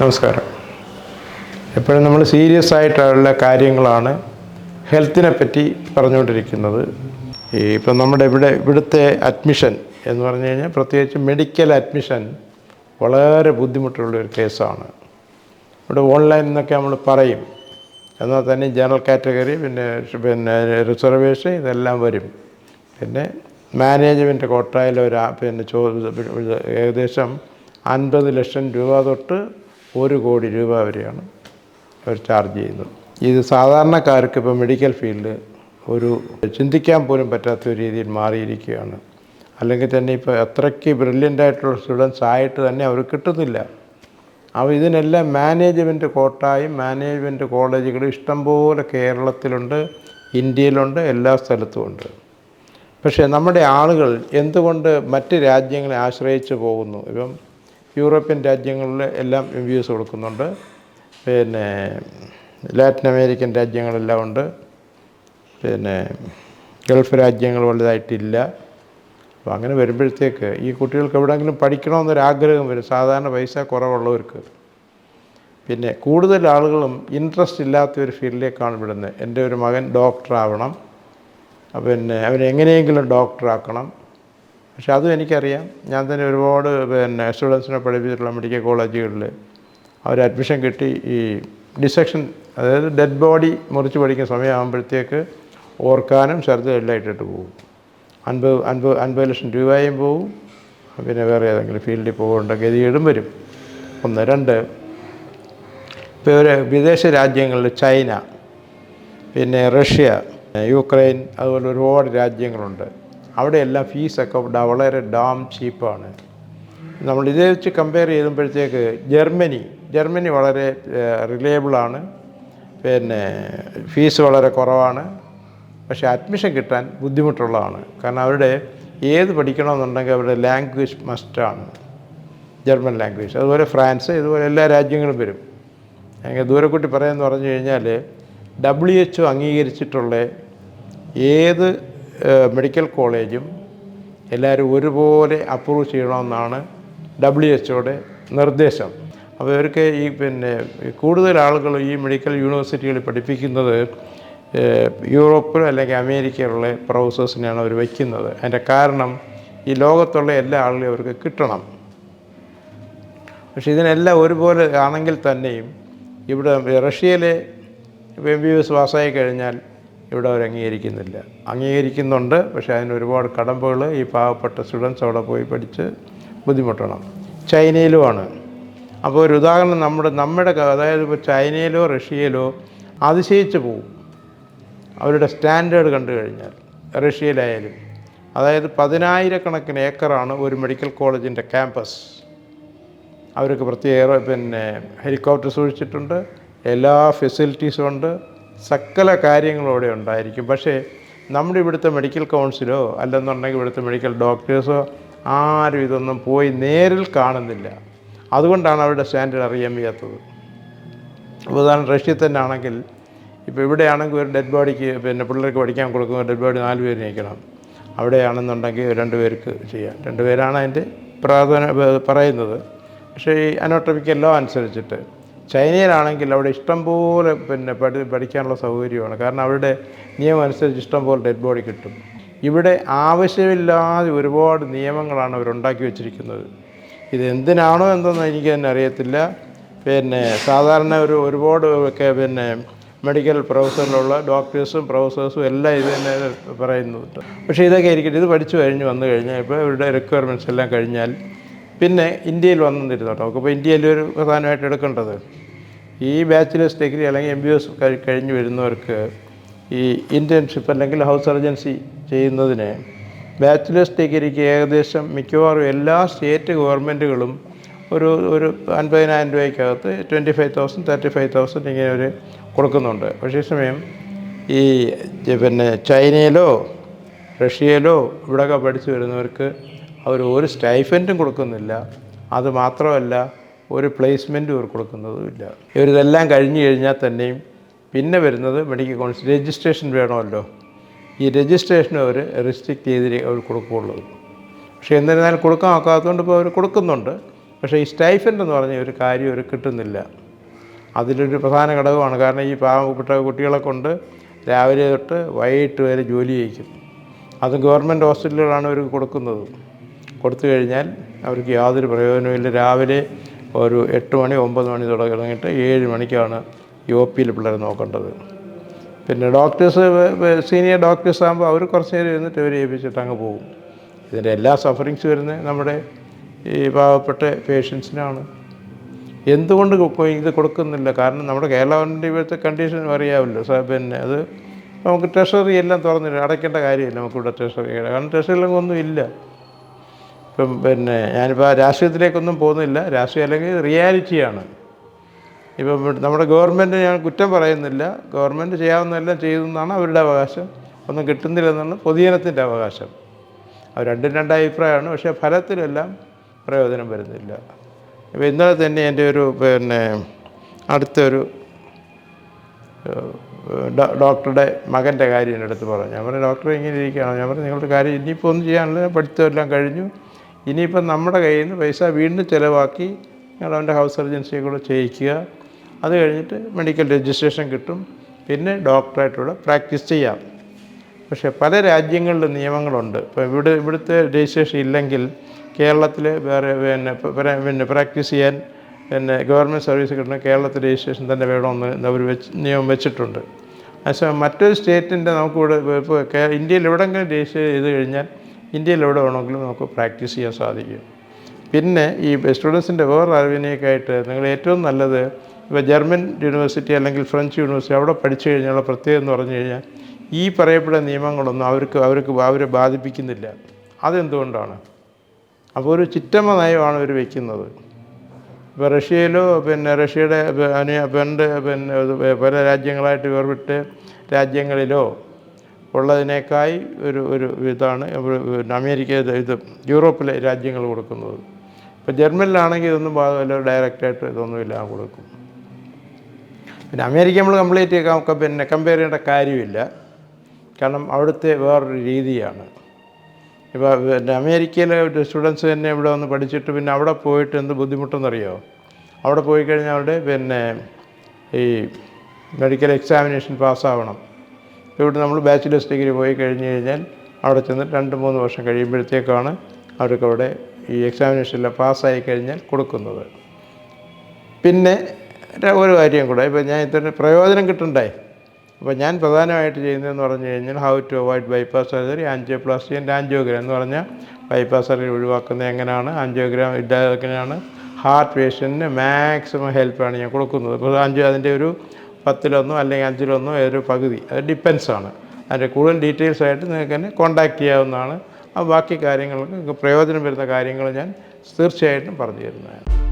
നമസ്കാരം. എപ്പോഴും നമ്മൾ സീരിയസ് ആയിട്ടുള്ള കാര്യങ്ങളാണ് ഹെൽത്തിനെ പറ്റി പറഞ്ഞുകൊണ്ടിരിക്കുന്നത്. ഈ ഇപ്പം നമ്മുടെ ഇവിടെ ഇവിടുത്തെ അഡ്മിഷൻ എന്ന് പറഞ്ഞു കഴിഞ്ഞാൽ പ്രത്യേകിച്ച് മെഡിക്കൽ അഡ്മിഷൻ വളരെ ബുദ്ധിമുട്ടുള്ള ഒരു കേസാണ് ഇവിടെ ഓൺലൈൻ എന്നൊക്കെ നമ്മൾ പറയും. എന്നാൽ തന്നെ ജനറൽ കാറ്റഗറി പിന്നെ പിന്നെ റിസർവേഷൻ ഇതെല്ലാം വരും. പിന്നെ മാനേജ്മെന്റ് കോട്ടായിൽ ഒരു പിന്നെ ചോ ഏകദേശം അൻപത് ലക്ഷം രൂപ തൊട്ട് ഒരു കോടി രൂപ വരെയാണ് അവർ ചാർജ് ചെയ്യുന്നത്. ഇത് സാധാരണക്കാർക്ക് ഇപ്പോൾ മെഡിക്കൽ ഫീൽഡ് ഒരു ചിന്തിക്കാൻ പോലും പറ്റാത്ത ഒരു രീതിയിൽ മാറിയിരിക്കുകയാണ്. അല്ലെങ്കിൽ തന്നെ ഇപ്പോൾ അത്രയ്ക്ക് ബ്രില്യന്റ് ആയിട്ടുള്ള സ്റ്റുഡൻസ് ആയിട്ട് തന്നെ അവർ കിട്ടുന്നില്ല. അപ്പോൾ ഇതിനെല്ലാം മാനേജ്മെന്റ് കോട്ടായും മാനേജ്മെന്റ് കോളേജുകളും ഇഷ്ടംപോലെ കേരളത്തിലുണ്ട് ഇന്ത്യയിലുണ്ട് എല്ലാ സ്ഥലത്തും ഉണ്ട്. പക്ഷേ നമ്മുടെ ആളുകൾ എന്തുകൊണ്ട് മറ്റ് രാജ്യങ്ങളെ ആശ്രയിച്ച് പോകുന്നു? ഇപ്പം യൂറോപ്യൻ രാജ്യങ്ങളിൽ എല്ലാം എം ബി എസ് കൊടുക്കുന്നുണ്ട്. പിന്നെ ലാറ്റിൻ അമേരിക്കൻ രാജ്യങ്ങളെല്ലാം ഉണ്ട്. പിന്നെ ഗൾഫ് രാജ്യങ്ങൾ വലുതായിട്ടില്ല. അപ്പോൾ അങ്ങനെ വരുമ്പോഴത്തേക്ക് ഈ കുട്ടികൾക്ക് എവിടെയെങ്കിലും പഠിക്കണമെന്നൊരാഗ്രഹം വരും. സാധാരണ പൈസ കുറവുള്ളവർക്ക്. പിന്നെ കൂടുതൽ ആളുകളും ഇൻട്രസ്റ്റ് ഇല്ലാത്ത ഒരു ഫീൽഡിലേക്കാണ് വിടുന്നത്. എന്റെ ഒരു മകൻ അപ്പോൾ പിന്നെ അവനെങ്ങനെയെങ്കിലും ഡോക്ടറാക്കണം പക്ഷെ അതും എനിക്കറിയാം. ഞാൻ തന്നെ ഒരുപാട് പിന്നെ സ്റ്റുഡൻസിനെ പഠിപ്പിച്ചിട്ടുള്ള മെഡിക്കൽ കോളേജുകളിൽ അവർ അഡ്മിഷൻ കിട്ടി ഈ ഡിസെക്ഷൻ അതായത് ഡെഡ് ബോഡി മുറിച്ച് പഠിക്കുന്ന സമയമാകുമ്പോഴത്തേക്ക് ഓർക്കാനും ഛർദ്ദ എല്ലാം ഇട്ടിട്ട് പോകും. അൻപത് അൻപത് അൻപത് ലക്ഷം രൂപയും പോവും. പിന്നെ വേറെ ഏതെങ്കിലും ഫീൽഡിൽ പോകേണ്ട ഗതികേടും വരും. ഒന്ന് രണ്ട്. ഇപ്പോൾ ഒരു വിദേശ രാജ്യങ്ങളിൽ ചൈന പിന്നെ റഷ്യ യുക്രൈൻ അതുപോലെ ഒരുപാട് രാജ്യങ്ങളുണ്ട്. അവിടെയെല്ലാം ഫീസൊക്കെ വളരെ ഡാം ചീപ്പാണ് നമ്മൾ ഇതേ വെച്ച് കമ്പയർ ചെയ്യുമ്പോഴത്തേക്ക് ജർമ്മനി ജർമ്മനി വളരെ റിലയബിളാണ് പിന്നെ ഫീസ് വളരെ കുറവാണ്. പക്ഷേ അഡ്മിഷൻ കിട്ടാൻ ബുദ്ധിമുട്ടുള്ളതാണ്. കാരണം അവരുടെ ഏത് പഠിക്കണമെന്നുണ്ടെങ്കിൽ അവരുടെ ലാംഗ്വേജ് മസ്റ്റാണ് ജർമ്മൻ ലാംഗ്വേജ് അതുപോലെ ഫ്രാൻസ് ഇതുപോലെ എല്ലാ രാജ്യങ്ങളും വരും. അങ്ങനെ ദൂരക്കുട്ടി പറയാമെന്ന് പറഞ്ഞു കഴിഞ്ഞാൽ ഡബ്ല്യു എച്ച് അംഗീകരിച്ചിട്ടുള്ള ഏത് മെഡിക്കൽ കോളേജും എല്ലാവരും ഒരുപോലെ അപ്രൂവ് ചെയ്യണമെന്നാണ് ഡബ്ല്യു എച്ച്ഒയുടെ നിർദ്ദേശം. അപ്പോൾ ഇവർക്ക് ഈ പിന്നെ കൂടുതൽ ആളുകൾ ഈ മെഡിക്കൽ യൂണിവേഴ്സിറ്റികളിൽ പഠിപ്പിക്കുന്നത് യൂറോപ്പിലോ അല്ലെങ്കിൽ അമേരിക്കയിലുള്ള പ്രൊഫസേഴ്സിനെയാണ് അവർ വയ്ക്കുന്നത്. അതിന്റെ കാരണം ഈ ലോകത്തുള്ള എല്ലാ ആളുകളെയും അവർക്ക് കിട്ടണം. പക്ഷേ ഇതിനെല്ലാം ഒരുപോലെ ആണെങ്കിൽ തന്നെയും ഇവിടെ റഷ്യയിലെ എം ബി എസ് പാസ്സായി കഴിഞ്ഞാൽ ഇവിടെ അവർ അംഗീകരിക്കുന്നില്ല. അംഗീകരിക്കുന്നുണ്ട് പക്ഷേ അതിന് ഒരുപാട് കടമ്പകൾ ഈ പാവപ്പെട്ട സ്റ്റുഡൻസ് അവിടെ പോയി പഠിച്ച് ബുദ്ധിമുട്ടണം. ചൈനയിലുമാണ്. അപ്പോൾ ഒരു ഉദാഹരണം നമ്മുടെ നമ്മുടെ അതായത് ഇപ്പോൾ ചൈനയിലോ റഷ്യയിലോ അതിശയിച്ച് പോവും. അവരുടെ സ്റ്റാൻഡേർഡ് കണ്ടു കഴിഞ്ഞാൽ റഷ്യയിലായാലും. അതായത് പതിനായിരക്കണക്കിന് ഏക്കറാണ് ഒരു മെഡിക്കൽ കോളേജിന്റെ ക്യാമ്പസ്. അവർക്ക് പ്രത്യേക പിന്നെ ഹെലികോപ്റ്റർ സൂക്ഷിച്ചിട്ടുണ്ട് എല്ലാ ഫെസിലിറ്റീസും ഉണ്ട്. സകല കാര്യങ്ങളോടെ ഉണ്ടായിരിക്കും. പക്ഷേ നമ്മുടെ ഇവിടുത്തെ മെഡിക്കൽ കൗൺസിലോ അല്ലെന്നുണ്ടെങ്കിൽ ഇവിടുത്തെ മെഡിക്കൽ ഡോക്ടേഴ്സോ ആരും ഇതൊന്നും പോയി നേരിൽ കാണുന്നില്ല. അതുകൊണ്ടാണ് അവരുടെ സ്റ്റാൻഡേർഡ് അറിയാൻ വയ്യാത്തത്. ഉദാഹരണം റഷ്യയിൽ തന്നെ ആണെങ്കിൽ ഇപ്പോൾ ഇവിടെയാണെങ്കിൽ ഒരു ഡെഡ് ബോഡിക്ക് പിന്നെ പിള്ളേർക്ക് പഠിക്കാൻ കൊടുക്കുന്ന ഡെഡ് ബോഡി നാല് പേര് നീക്കണം അവിടെയാണെന്നുണ്ടെങ്കിൽ രണ്ട് പേർക്ക് ചെയ്യാം. രണ്ട് പേരാണ് അതിന്റെ പ്രാധാന്യ പറയുന്നത്. പക്ഷേ ഈ അനോട്ടമിക്കൽ ലോ അനുസരിച്ചിട്ട് ചൈനയിലാണെങ്കിൽ അവിടെ ഇഷ്ടംപോലെ പിന്നെ പഠി പഠിക്കാനുള്ള സൗകര്യമാണ്. കാരണം അവരുടെ നിയമം അനുസരിച്ച് ഇഷ്ടംപോലെ ഡെഡ് ബോഡി കിട്ടും. ഇവിടെ ആവശ്യമില്ലാതെ ഒരുപാട് നിയമങ്ങളാണ് അവരുണ്ടാക്കി വെച്ചിരിക്കുന്നത്. ഇത് എന്തിനാണോ എന്തെന്ന് എനിക്ക് തന്നെ അറിയത്തില്ല. പിന്നെ സാധാരണ ഒരു ഒരുപാട് ഒക്കെ പിന്നെ മെഡിക്കൽ പ്രൊഫസറിലുള്ള ഡോക്ടേഴ്സും പ്രൊഫസേഴ്സും എല്ലാം ഇത് തന്നെ പറയുന്നുണ്ട്. പക്ഷേ ഇതൊക്കെ ഇരിക്കട്ടെ ഇത് പഠിച്ചു കഴിഞ്ഞ് വന്നു കഴിഞ്ഞാൽ ഇപ്പോൾ ഇവരുടെ റിക്വയർമെന്റ്സ് എല്ലാം കഴിഞ്ഞാൽ പിന്നെ ഇന്ത്യയിൽ വന്നിരുന്നോട്ടോ? നമുക്കിപ്പോൾ ഇന്ത്യയിൽ ഒരു പ്രധാനമായിട്ട് എടുക്കേണ്ടത്? ഈ ബാച്ചിലേഴ്സ് ഡിഗ്രി അല്ലെങ്കിൽ എം ബി എസ് കഴിഞ്ഞ് വരുന്നവർക്ക് ഈ ഇന്റേൺഷിപ്പ് അല്ലെങ്കിൽ ഹൗസ് സർജൻസി ചെയ്യുന്നതിന് ബാച്ചിലേഴ്സ് ഡിഗ്രിക്ക് ഏകദേശം മിക്കവാറും എല്ലാ സ്റ്റേറ്റ് ഗവൺമെന്റുകളും ഒരു ഒരു അൻപതിനായിരം രൂപയ്ക്കകത്ത് twenty five thousand thirty five thousand ഇങ്ങനെ ഒരു കൊടുക്കുന്നുണ്ട്. പക്ഷേ സമയം ഈ പിന്നെ ചൈനയിലോ റഷ്യയിലോ ഇവിടെയൊക്കെ പഠിച്ചു വരുന്നവർക്ക് അവർ ഒരു സ്റ്റൈഫന്റും കൊടുക്കുന്നില്ല. അത് മാത്രമല്ല ഒരു പ്ലേസ്മെന്റും ഇവർ കൊടുക്കുന്നതുമില്ല ഇവരിതെല്ലാം കഴിഞ്ഞു കഴിഞ്ഞാൽ തന്നെയും പിന്നെ വരുന്നത് മെഡിക്കൽ കൗൺസിൽ രജിസ്ട്രേഷൻ വേണമല്ലോ. ഈ രജിസ്ട്രേഷൻ അവർ റെസ്ട്രിക്റ്റ് ചെയ്ത് അവർ കൊടുക്കുകയുള്ളൂ. പക്ഷേ എന്നിരുന്നാലും കൊടുക്കാൻ ഒക്കാത്തതുകൊണ്ട് ഇപ്പോൾ അവർ കൊടുക്കുന്നുണ്ട്. പക്ഷേ ഈ സ്റ്റൈഫന്റ് എന്ന് പറഞ്ഞ ഒരു കാര്യം അവർ കിട്ടുന്നില്ല. അതിലൊരു പ്രധാന ഘടകമാണ്. കാരണം ഈ പാവപ്പെട്ട കുട്ടികളെ കൊണ്ട് രാവിലെ തൊട്ട് വൈകിട്ട് വരെ ജോലി ചെയ്യിക്കും. അത് ഗവൺമെന്റ് ഹോസ്പിറ്റലുകളാണ് അവർക്ക് കൊടുക്കുന്നത്. കൊടുത്തു കഴിഞ്ഞാൽ അവർക്ക് യാതൊരു പ്രയോജനവുമില്ല രാവിലെ ഒരു എട്ട് മണി ഒമ്പത് മണി തുടങ്ങിയിട്ട് ഏഴ് മണിക്കാണ് യു ഒ പിയിൽ പിള്ളേരെ നോക്കേണ്ടത്. പിന്നെ ഡോക്ടേഴ്സ് സീനിയർ ഡോക്ടേഴ്സ് ആകുമ്പോൾ അവർ കുറച്ച് നേരം ഇരുന്നിട്ട് ഇവരെ ഏൽപ്പിച്ചിട്ട് അങ്ങ് പോകും. ഇതിന്റെ എല്ലാ സഫറിങ്സ് വരുന്നത് നമ്മുടെ ഈ പാവപ്പെട്ട പേഷ്യൻസിനാണ് എന്തുകൊണ്ട് ഇത് കൊടുക്കുന്നില്ല? കാരണം നമ്മുടെ കേരളത്തിന്റെ ഇവിടുത്തെ കണ്ടീഷൻ അറിയാമല്ലോ. സാർ പിന്നെ അത് നമുക്ക് ട്രഷറി എല്ലാം തുറന്നില്ല. അടയ്ക്കേണ്ട കാര്യമില്ല നമുക്കിവിടെ ട്രഷറി കാരണം ട്രഷറിയിലൊന്നും ഒന്നും ഇല്ല. ഇപ്പം പിന്നെ ഞാനിപ്പോൾ രാഷ്ട്രീയത്തിലേക്കൊന്നും പോകുന്നില്ല. രാഷ്ട്രീയം അല്ലെങ്കിൽ റിയാലിറ്റിയാണ്. ഇപ്പം നമ്മുടെ ഗവൺമെന്റ് ഞാൻ കുറ്റം പറയുന്നില്ല. ഗവൺമെന്റ് ചെയ്യാവുന്നതെല്ലാം ചെയ്തെന്നാണ് അവരുടെ അവകാശം. ഒന്നും കിട്ടുന്നില്ലെന്നാണ് പൊതുജനത്തിന്റെ അവകാശം. അവർ രണ്ടും രണ്ട് അഭിപ്രായമാണ്. പക്ഷേ ഫലത്തിലെല്ലാം പ്രയോജനം വരുന്നില്ല. ഇപ്പോൾ ഇന്നലെ തന്നെ എന്റെ ഒരു പിന്നെ അടുത്തൊരു ഡോക്ടറുടെ മകന്റെ കാര്യം എന്റെ അടുത്ത് പറഞ്ഞു. ഞാൻ പറഞ്ഞു ഡോക്ടറെ ഇങ്ങനെ ഇരിക്കുകയാണ്. ഞാൻ പറഞ്ഞു നിങ്ങളുടെ കാര്യം ഇനിയിപ്പോൾ ഒന്നും ചെയ്യാനില്ല. പഠിത്തമെല്ലാം കഴിഞ്ഞു. ഇനിയിപ്പം നമ്മുടെ കയ്യിൽ നിന്ന് പൈസ വീണ്ടും ചിലവാക്കി ഞങ്ങൾ അവന്റെ ഹൗസ് സർജൻസിയെ കൂടെ ചെയ്യിക്കുക. അത് കഴിഞ്ഞിട്ട് മെഡിക്കൽ രജിസ്ട്രേഷൻ കിട്ടും. പിന്നെ ഡോക്ടറായിട്ടൂടെ പ്രാക്ടീസ് ചെയ്യാം. പക്ഷേ പല രാജ്യങ്ങളിലും നിയമങ്ങളുണ്ട്. ഇപ്പോൾ ഇവിടെ ഇവിടുത്തെ രജിസ്ട്രേഷൻ ഇല്ലെങ്കിൽ കേരളത്തിൽ വേറെ പിന്നെ പിന്നെ പ്രാക്ടീസ് ചെയ്യാൻ പിന്നെ ഗവൺമെന്റ് സർവീസ് കിട്ടുന്ന കേരളത്തിൽ രജിസ്ട്രേഷൻ തന്നെ വേണമെന്ന് അവർ വെച്ച് നിയമം വെച്ചിട്ടുണ്ട്. അതേസമയം മറ്റൊരു സ്റ്റേറ്റിന്റെ നമുക്കിവിടെ ഇപ്പോൾ ഇന്ത്യയിൽ എവിടെയെങ്കിലും രജിസ്റ്റർ ചെയ്ത് കഴിഞ്ഞാൽ ഇന്ത്യയിൽ എവിടെ വേണമെങ്കിലും നമുക്ക് പ്രാക്ടീസ് ചെയ്യാൻ സാധിക്കും. പിന്നെ ഈ സ്റ്റുഡൻസിന്റെ വേറെ അറിവിനേക്കായിട്ട് നിങ്ങൾ ഏറ്റവും നല്ലത് ഇപ്പോൾ ജർമ്മൻ യൂണിവേഴ്സിറ്റി അല്ലെങ്കിൽ ഫ്രഞ്ച് യൂണിവേഴ്സിറ്റി അവിടെ പഠിച്ചു കഴിഞ്ഞാൽ പ്രത്യേകത എന്ന് പറഞ്ഞു കഴിഞ്ഞാൽ ഈ പറയപ്പെടുന്ന നിയമങ്ങളൊന്നും അവർക്ക് അവർക്ക് അവരെ ബാധിപ്പിക്കുന്നില്ല. അതെന്തുകൊണ്ടാണ്? അപ്പോൾ ഒരു ചിറ്റമ്മ നയമാണ് അവർ വയ്ക്കുന്നത് ഇപ്പോൾ റഷ്യയിലോ പിന്നെ റഷ്യയുടെ പണ്ട് പിന്നെ പല രാജ്യങ്ങളായിട്ട് വേർവിട്ട് രാജ്യങ്ങളിലോ ഉള്ളതിനേക്കായി ഒരു ഒരു ഇതാണ് അമേരിക്ക ഇത് യൂറോപ്പിലെ രാജ്യങ്ങൾ കൊടുക്കുന്നത്. ഇപ്പോൾ ജർമ്മനിലാണെങ്കിൽ ഇതൊന്നും ബാധകമല്ല ഡയറക്റ്റായിട്ട് ഇതൊന്നുമില്ല കൊടുക്കും. പിന്നെ അമേരിക്ക നമ്മൾ കംപ്ലീറ്റ് പിന്നെ കമ്പയർ ചെയ്യേണ്ട കാര്യമില്ല. കാരണം അവിടുത്തെ വേറൊരു രീതിയാണ്. ഇപ്പോൾ പിന്നെ അമേരിക്കയിലെ സ്റ്റുഡൻസ് തന്നെ ഇവിടെ വന്ന് പഠിച്ചിട്ട് പിന്നെ അവിടെ പോയിട്ട് എന്ത് ബുദ്ധിമുട്ടെന്നറിയോ? അവിടെ പോയി കഴിഞ്ഞാൽ അവിടെ പിന്നെ ഈ മെഡിക്കൽ എക്സാമിനേഷൻ പാസ്സാവണം ഇവിടെ നമ്മൾ ബാച്ചിലേഴ്സ് ഡിഗ്രി പോയി കഴിഞ്ഞ് കഴിഞ്ഞാൽ അവിടെ ചെന്ന് രണ്ട് മൂന്ന് വർഷം കഴിയുമ്പോഴത്തേക്കാണ് അവർക്ക് അവിടെ ഈ എക്സാമിനേഷനിൽ പാസ്സായി കഴിഞ്ഞാൽ കൊടുക്കുന്നത്. പിന്നെ ഒരു കാര്യം കൂടെ ഇപ്പോൾ ഞാൻ ഇത്ര പ്രയോജനം കിട്ടണ്ടേ? അപ്പോൾ ഞാൻ പ്രധാനമായിട്ട് ചെയ്യുന്നതെന്ന് പറഞ്ഞു കഴിഞ്ഞാൽ how to avoid bypass surgery angioplasty and angiogram എന്ന് പറഞ്ഞാൽ ബൈപ്പാസ് സർജറി ഒഴിവാക്കുന്നത് എങ്ങനെയാണ്? ആൻജിയോഗ്രാം ഇല്ലാതെ എങ്ങനെയാണ് ഹാർട്ട് പേഷ്യന്റിന് മാക്സിമം ഹെൽപ്പാണ് ഞാൻ കൊടുക്കുന്നത്. അപ്പോൾ ആൻജിയോ അതിന്റെ ഒരു പത്തിലൊന്നോ അല്ലെങ്കിൽ അഞ്ചിലൊന്നോ ഏതൊരു പകുതി. അത് ആണ് അതിന്റെ കൂടുതൽ ഡീറ്റെയിൽസ് ആയിട്ട് നിങ്ങൾക്ക് എന്നെ കോൺടാക്റ്റ് ചെയ്യാവുന്നതാണ്. ആ ബാക്കി കാര്യങ്ങൾക്ക് പ്രയോജനം വരുന്ന കാര്യങ്ങൾ ഞാൻ തീർച്ചയായിട്ടും പറഞ്ഞു തരുന്നതാണ്.